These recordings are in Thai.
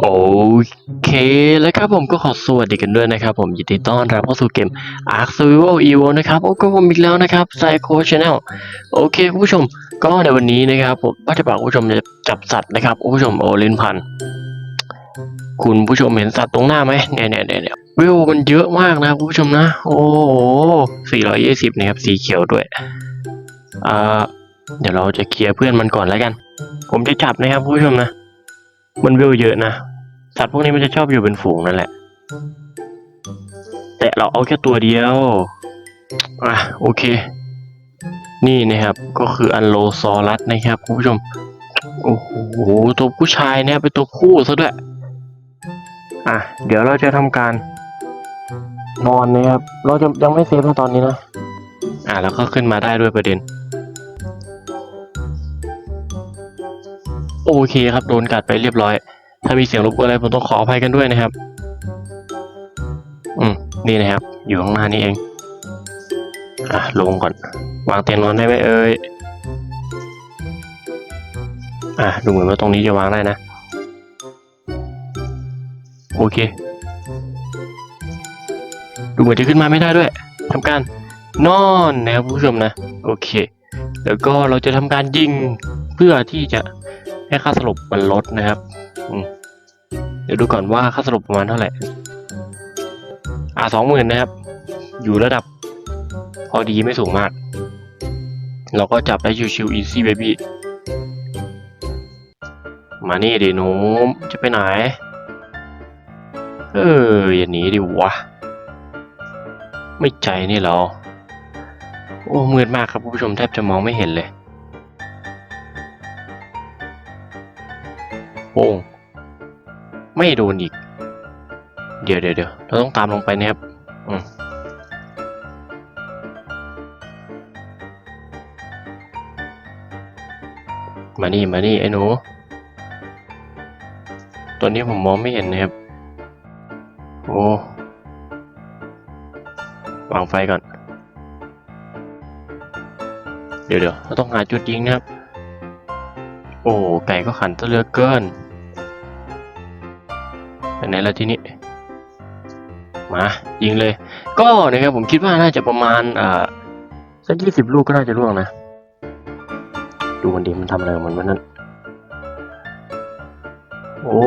โอเค แล้วครับผมก็ขอสวัสดีกันด้วยนะครับ ผมยินดีต้อนรับเข้าสู่เกม Ark Survival Evo นะครับ โอ้ก็ผมอีกแล้วนะครับ Psycho Channel โอเคคุณผู้ชม ก็ในวันนี้นะครับผมว่าจะบอกคุณผู้ชมจะจับสัตว์นะครับคุณผู้ชมโอลินพัน คุณผู้ชมเห็นสัตว์ตรงหน้าไหมเนี่ยเนี่ยเนี่ยเนี่ยวิวมันเยอะมากนะคุณผู้ชมนะ โอ้โห420นะครับ สีเขียวด้วย อ่า เดี๋ยวเราจะเคลียร์เพื่อนมันก่อนแล้วกัน ผมจะจับนะครับคุณผู้ชมนะ มันวิวเยอะนะ สัตว์พวกนี้มันจะชอบอยู่เป็นฝูงนั่นแหละ แต่เราเอาแค่ตัวเดียว อะ โอเค นี่นะครับ ก็คืออันโลซอรัสนะครับคุณผู้ชม โอ้โห ตัวผู้ชายเนี่ยเป็นตัวผู้ซะด้วย อะ เดี๋ยวเราจะทำการ นอนนะครับ เราจะยังไม่เซฟนะตอนนี้นะ อะ แล้วก็ขึ้นมาได้ด้วยประเด็น โอเคครับโดนกัดไปเรียบร้อย ถ้ามีเสียงรบกวนอะไรผมต้องขออภัยกันด้วยนะครับ อืมนี่นะครับ อยู่ข้างหน้านี้เอง อะลงก่อน วางเตียงนอนได้ไหมเอ่ยอะดูเหมือนว่าตรงนี้จะวางได้นะ โอเค ดูเหมือนจะขึ้นมาไม่ได้ด้วยทำการนอนนะครับผู้ชมนะ โอเค แล้วก็เราจะทำการยิงเพื่อที่จะ ให้ค่าสลบมันลดนะครับเดี๋ยวดูก่อนว่าค่าสลบปประมาณเท่าไหร่ อ่าสองหมื่นนะครับ อยู่ระดับพอดีไม่สูงมาก เราก็จับได้ชิวๆ easy baby มานี่ดิหนูจะไปไหน เอออย่าหนีดิวะ ไม่ใจนี่เหรอโอ้มืดมากครับผู้ชมแทบจะมองไม่เห็นเลย โอ้งไม่โดนอีก เดี๋ยวเดี๋ยวเดี๋ยวเราต้องตามลงไปนะครับ อืมมานี่มานี่ไอ้หนูตัวนี้ผมมองไม่เห็นนะครับ โอ้วางไฟก่อน เดี๋ยวเดี๋ยวเราต้องหาจุดยิงนะครับ โอ้ไก่ก็ขันซะเลือเกิน ไหนละที่นี้มายิงเลย ก็นะครับผมคิดว่าน่าจะประมาณอ่าสักยี่สิบลูกก็น่าจะร่วงนะ ดูมันดีมันทำอะไรของมันวะนั่นโอ้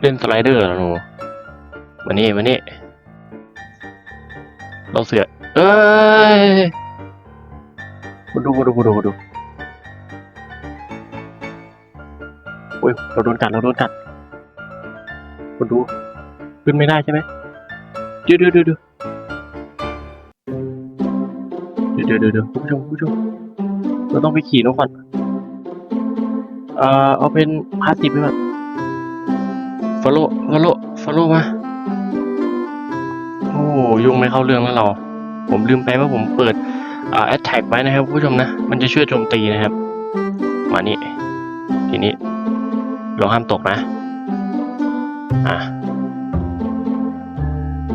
เล่นสไลเดอร์เหรอหนูมานี่มานี่เราเสือเอ้ยมาดูมาดูมาดูมาดูโอ้ยเราโดนกัดเราโดนกัด มาดูขึ้นไม่ได้ใช่ไหมเดี๋ยวเดี๋ยวเดี๋ยวเดี๋ยวเดี๋ยวเดี๋ยวเดี๋ยวคุณผู้ชมคุณผู้ชมเราต้องไปขี่นกก่อนเอ่อเอาเป็นพาสติฟไปก่อนฟอลโล่ฟอลโล่ฟอลโล่มาโอ้ยุ่งไม่เข้าเรื่องแล้วเรา ผมลืมไปว่าผมเปิดอ่าแอ t แท็กไว้นะครับคุณผู้ชมนะ มันจะช่วยโจมตีนะครับ มานี่ทีนี้เราห้ามตกนะ อะ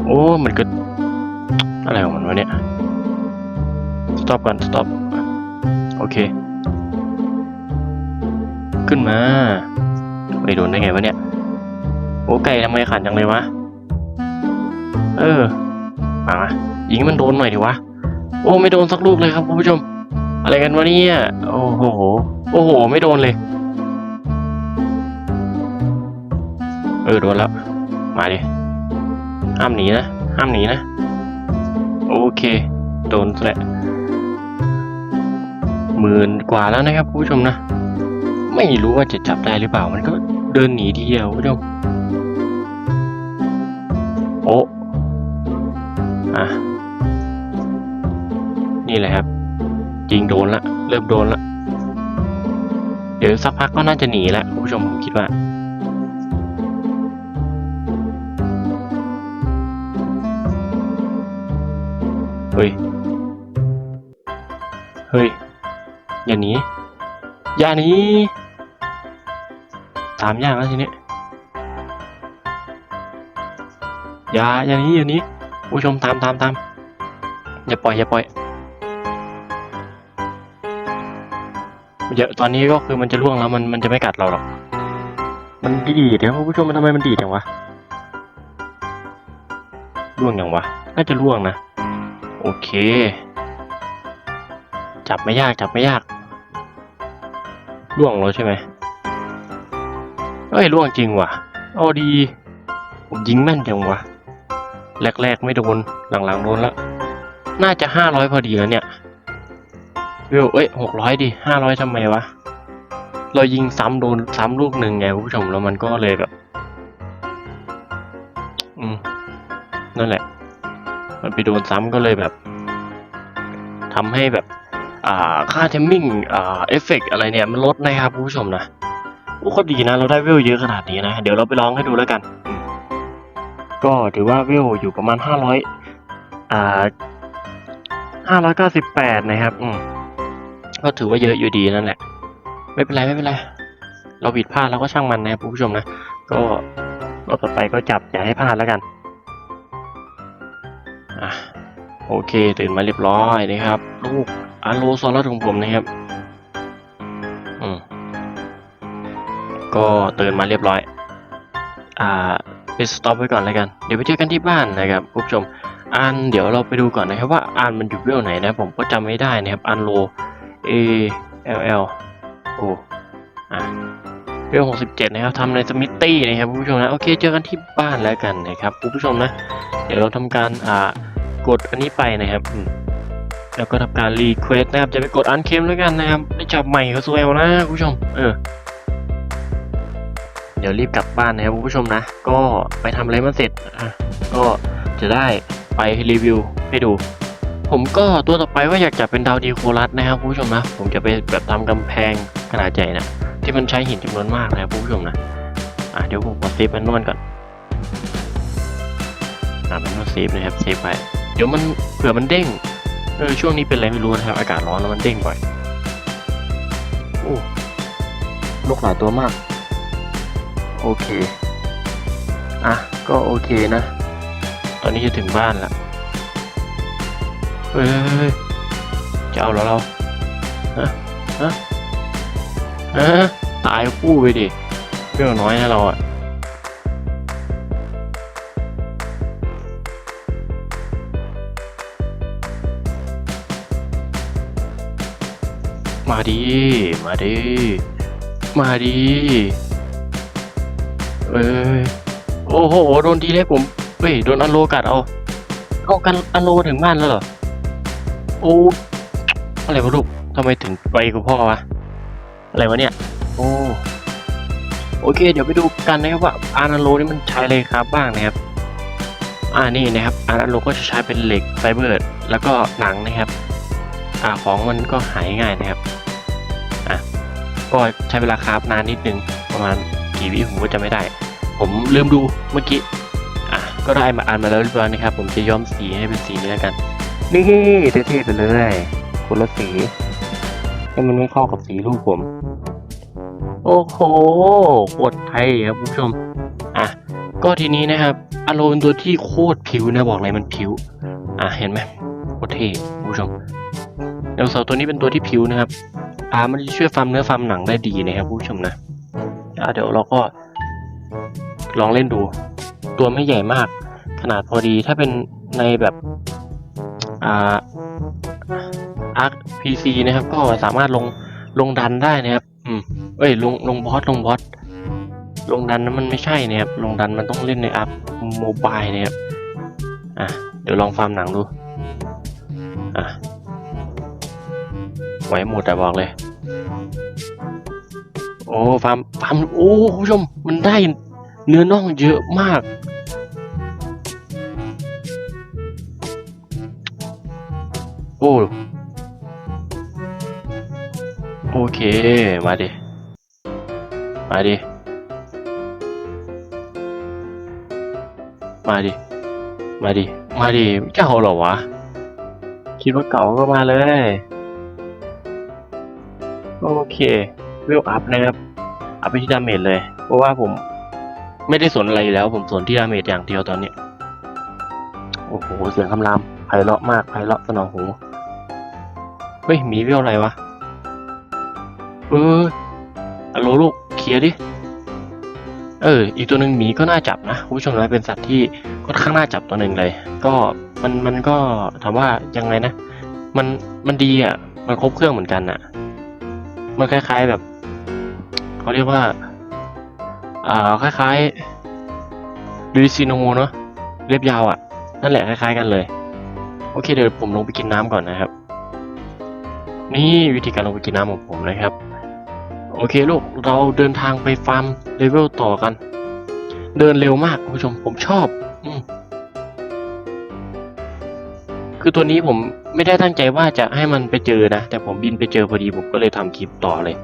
โอ้ มันก็อะไรของมันวะเนี่ย สต็อปก่อน สต็อป โอเค ขึ้นมา ไม่โดนได้ไงวะเนี่ย โอ้ไก่ทำไมขันจังเลยวะ เออมามายิงมันโดนหน่อยดิวะ โอ้ ไม่โดนสักลูกเลยครับคุณผู้ชม อะไรกันวะเนี่ย โอ้โห โอ้โห ไม่โดนเลย เออโดนแล้ว มาดิห้ามหนีนะ ห้ามหนีนะ โอเค โดนแหละหมื่นกว่าแล้วนะครับผู้ชมนะ ไม่รู้ว่าจะจับได้หรือเปล่า มันก็เดินหนีทีเดียวผู้ชมโอ้อะนี่แหละครับ จริงโดนละ เริ่มโดนละ เดี๋ยวสักพักก็น่าจะหนีและคุณผู้ชมผมคิดว่า เฮ้ย เฮ้ย อย่าหนี อย่าหนีตามอย่ากแล้วทีนี้อย่าอย่าหนี้อย่าหนี้ผู้ชมตามตามตามอย่าปล่อยอย่าปล่อยเดี๋ยวตอนนี้ก็คือมันจะล่วงแล้วมันมันจะไม่กัดเราหรอก มันดีดนะคุณผู้ชมมันทำไมมันดีดอย่างวะล่วงอย่างวะ น่าจะล่วงนะ โอเค จับไม่ยากจับไม่ยากล่วงแล้วใช่ไหมเอ้ยล่วงจริงว่ะเอาดี ผมยิงแม่นจังวะแรกๆไม่โดนหลังๆโดนแล้วน่าจะห้าร้อยพอดีแล้วเนี่ยวิวเอ้ยหกร้อยดิห้าร้อยทำไมวะ เรายิงซ้ำโดนซ้ำลูกหนึ่งไงคุณผู้ชมแล้วมันก็เลยแบบ อืม นั่นแหละ มันไปโดนซ้ำก็เลยแบบทำให้แบบอ่าค่าเทมมิ่งอ่าเอฟเฟกอะไรเนี่ย มันลดนะครับคุณผู้ชมนะโอ้โคตรดีนะ เราได้เวลเยอะขนาดนี้นะ เดี๋ยวเราไปลองให้ดูแล้วกัน ก็ถือว่าเวลอยู่ประมาณห้าร้อยอ่าห้าร้อยเก้าสิบแปดนะครับ อืมก็ถือว่าเยอะอยู่ดีนั่นแหละ ไม่เป็นไร ไม่เป็นไร เราผิดพลาดเราก็ช่างมันนะคุณผู้ชมนะ ก็รอบต่อไปก็จับอย่าให้พลาดแล้วกัน อะโอเคตื่นมาเรียบร้อยนะครับ ลูกอาโลโซลัสของผมนะครับอืมก็ตื่นมาเรียบร้อย อ่าไปสต็อปไว้ก่อนแล้วกัน เดี๋ยวไปเจอกันที่บ้านนะครับคุณผู้ชมอันเดี๋ยวเราไปดูก่อนนะครับว่าอันมันอยู่เรื่องไหนนะผมก็จำไม่ได้นะครับอันโล A L L โอ้อะเรื่องหกสิบเจ็ดนะครับทำในสมิธตี้นะครับคุณผู้ชมนะโอเคเจอกันที่บ้านแล้วกันนะครับคุณผู้ชมนะ เดี๋ยวเราทำการอ่า กดอันนี้ไปนะครับแล้วก็ทำการรีเควสนะครับ จะไปกดอันเคมแล้วกันนะครับ ได้จับใหม่ก็สวยนะคุณผู้ชม เออ เดี๋ยวรีบกลับบ้านนะครับคุณผู้ชมนะ ก็ไปทำอะไรมาเสร็จ อะ ก็จะได้ไปรีวิวให้ดู ผมก็ตัวต่อไปว่าอยากจะเป็นดาวดีโคลัสนะครับคุณผู้ชมนะ ผมจะไปแบบทำกำแพงขนาดใหญ่นะที่มันใช้หินจำนวนมากนะครับคุณผู้ชมนะ อะเดี๋ยวผมขอเซฟแมนนวลก่อน อะแมนนวลเซฟนะครับ เซฟไป เดี๋ยวมันเผื่อมันเด้งเออช่วงนี้เป็นอะไรไม่รู้นะครับ อากาศร้อนแล้วมันเด้งบ่อยโอ้ลูกหลายตัวมาก โอเค อะ ก็โอเคนะ ตอนนี้จะถึงบ้านละเฮ้ยเฮ้ยเฮ้ยจะเอาแล้วเราฮะฮะฮะตายคู่ไปดิเรื่องน้อยนะเราอะ มาดี มาดี มาดีเอ้ยโอ้โห โดนทีเล็กผมเฮ้ย โดนอันโลกัดเอา เอากันอันโลถึงบ้านแล้วเหรอ โอ้ อะไรวะลูกทำไมถึงไปกับพ่อวะ อะไรวะเนี่ย โอ้ โอเค เดี๋ยวไปดูกันนะครับว่าอานาโลนี่มันใช้อะไรครับบ้างนะครับ อ่านี่นะครับอานาโลก็จะใช้เป็นเหล็กไฟเบอร์แล้วก็หนังนะครับ อ่าของมันก็หายง่ายนะครับ ก็ใช้เวลาคราฟนานนิดนึงประมาณกี่วิผมก็จะไม่ได้ ผมลืมดูเมื่อกี้อะก็ได้มาอ่านมาแล้วเรียบร้อยนะครับ ผมจะย้อมสีให้เป็นสีนี้แล้วกัน นี่เท่ๆไปเลยคนละสีให้มันไม่เข้ากับสีรูปผม โอ้โหโคตรไทยครับคุณผู้ชมอะก็ทีนี้นะครับอารมณ์เป็นตัวที่โคตรผิวนะบอกเลยมันผิวอะเห็นไหมโคตรเท่คุณผู้ชมเดวเสาร์ตัวนี้เป็นตัวที่ผิวนะครับ อ่ามันจะช่วยฟาร์มเนื้อฟาร์มหนังได้ดีนะครับผู้ชมนะอะเดี๋ยวเราก็ ลองเล่นดู ตัวไม่ใหญ่มาก ขนาดพอดีถ้าเป็นในแบบอ่าอาร์คพีซีนะครับ ก็สามารถลงลงดันได้นะครับ อืมเอ้ยลงลงบอสลงบอสลงดันนั้นมันไม่ใช่นะครับ ลงดันมันต้องเล่นในอัพโมบายนะครับ อะ เดี๋ยวลองฟาร์มหนังดู อะ ไหวหมดแต่บอกเลย โอ้ฟาร์มฟาร์มโอ้คุณผู้ชมมันได้เนื้อน่องเยอะมาก โอ้โอเค มาดิ มาดิ มาดิ มาดิ มาดิ เจ้าหรอวะ คิดว่าเก่าก็มาเลย โอเคเวลอัพนะครับ อัพไปที่ดาเมจเลย เพราะว่าผมไม่ได้สนอะไรแล้ว ผมสนที่ดาเมจอย่างเดียวตอนนี้ โอ้โห เสียงคำรามไพเราะมากไพเราะสนองหู เฮ้ยหมีเวลอะไรวะ เออฮัลโลลูกเคลียร์ดิ เออ อีกตัวหนึ่งหมีก็น่าจับนะคุณผู้ชมนะเป็นสัตว์ที่ค่อนข้างน่าจับตัวหนึ่งเลย ก็มันมันก็ถามว่ายังไงนะ มันมันดีอะ มันครบเครื่องเหมือนกันอะ มันคล้าย ๆแบบเขาเรียกว่า อ่าคล้ายๆลูซิโนเนาะเล็บยาวอะ นั่นแหละคล้ายๆกันเลย โอเคเดี๋ยวผมลงไปกินน้ำก่อนนะครับ นี่วิธีการลงไปกินน้ำของผมนะครับ โอเคลูกเราเดินทางไปฟาร์มเลเวลต่อกัน เดินเร็วมากคุณผู้ชมผมชอบ อืม คือตัวนี้ผมไม่ได้ตั้งใจว่าจะให้มันไปเจอนะ แต่ผมบินไปเจอพอดีผมก็เลยทำคลิปต่อเลย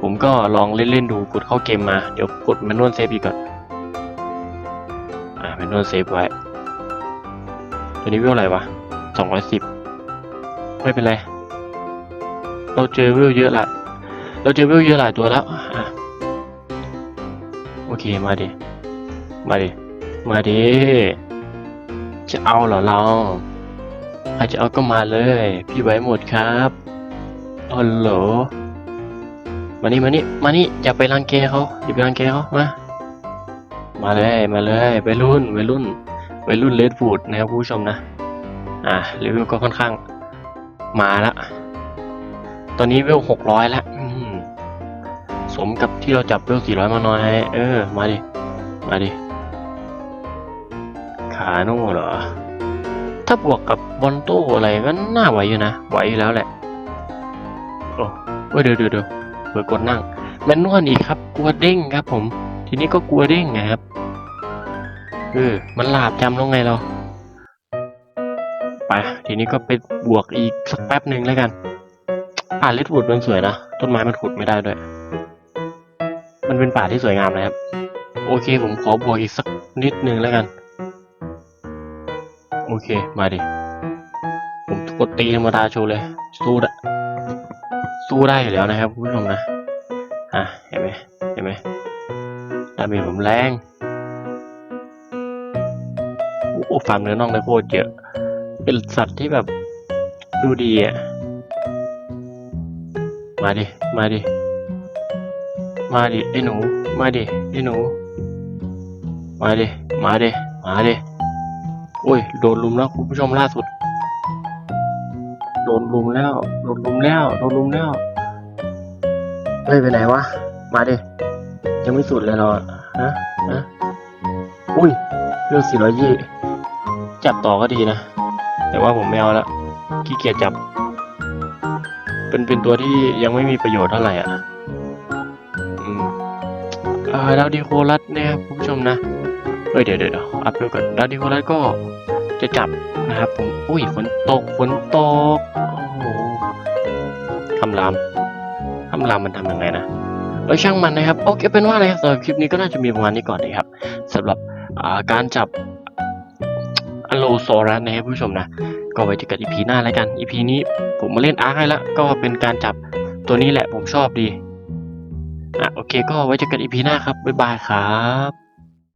ผมก็ลองเล่นๆดูกดเข้าเกมมา เดี๋ยวกดแมนนวลเซฟอีกก่อน อ่าแมนนวลเซฟไว้ ตัวนี้เวอะไรวะสองร้อยสิบไม่เป็นไร เราเจอเวเยอะละเราเจอเวเยอะหลายตัวแล้วอะโอเคมาดิ มาดิ มาดิ จะเอาเหรอเรา ใครจะเอาก็มาเลย พี่ไว้หมดครับอ๋อเหรอมานี่มานี่มานี่อย่าไปรังแกเขาอย่าไปรังแกเขามามาเลยมาเลยไปรุ่นไปรุ่นไปรุ่นเลดฟูดนะครับคุณผู้ชมนะอะรีวิวก็ค่อนข้างมาละตอนนี้เวลหกร้อยล้วอืมสมกับที่เราจับเวลสี่ร้อยมาหน่อยเออ มาดิ มาดิ ขาโน่เหรอ ถ้าบวกกับบอลโต้อะไรก็น่าไหวอยู่นะ ไหวอยู่แล้วแหละ โอ้เว้ยเดี๋ยวเดี๋ยวเดี๋ยวเปิดกดนั่งแมนนวลอีกครับ กลัวเด้งครับผม ทีนี้ก็กลัวเด้งไงครับ เออ มันหลาบจำล้วไงเรา ไป ทีนี้ก็ไปบวกอีกสักแป๊บหนึ่งแล้วกัน ป่าเลดวูดมันสวยนะ ต้นไม้มันขุดไม่ได้ด้วย มันเป็นป่าที่สวยงามนะครับ โอเคผมขอบวกอีกสักนิดนึงแล้วกัน เค มาดิ ผมกดตีธรรมดาโชว์เลย สู้ได้สู้ได้อยู่แล้วนะครับคุณผู้ชมนะ อะ เห็นไหมเห็นไหมดาเมจผมแรง โอ้ฟาร์มเนื้อน่องได้โคตรเยอะ เป็นสัตว์ที่แบบดูดีอะ มาดิ มาดิ มาดิ ไอ้หนู มาดิ ไอ้หนู มาดิ มาดิ มาดิ โอ้ย โดนลุมแล้วคุณผู้ชมล่าสุด โดนลุมแล้ว โดนลุมแล้ว โดนลุมแล้ว เฮ้ยไปไหนวะ มาดิ ยังไม่สุดเลยเราอฮะฮะอุ้ยเรื่องสี่ร้อยยี่จับต่อก็ดีนะ แต่ว่าผมไม่เอาละขี้เกียจจับ เป็นเป็นตัวที่ยังไม่มีประโยชน์เท่าไหร่อะอืมอ่าดาวดีโคลัสเนี่ยครับคุณผู้ชมนะเอ้ยเดี๋ยวเดี๋ยว เดี๋ยวอัพดูก่อนดาวดีโคลัสก็จะจับนะครับผม อุ้ยฝนตกฝนตก โอ้โหคำรามคำรามมันทำยังไงนะเออช่างมันนะครับ โอเคเป็นว่าอะไรครับสำหรับคลิปนี้ก็น่าจะมีประมาณนี้ก่อนนะครับสำหรับการจับอโลโซรัสนะครับผู้ชมนะ ก็ไว้เจอกันอีพีหน้าแล้วกัน อีพีนี้ผมมาเล่นอาร์คให้แล้วก็เป็นการจับตัวนี้แหละผมชอบดีอะโอเคก็ไว้เจอกันอีพีหน้าครับ บ๊ายบายครับ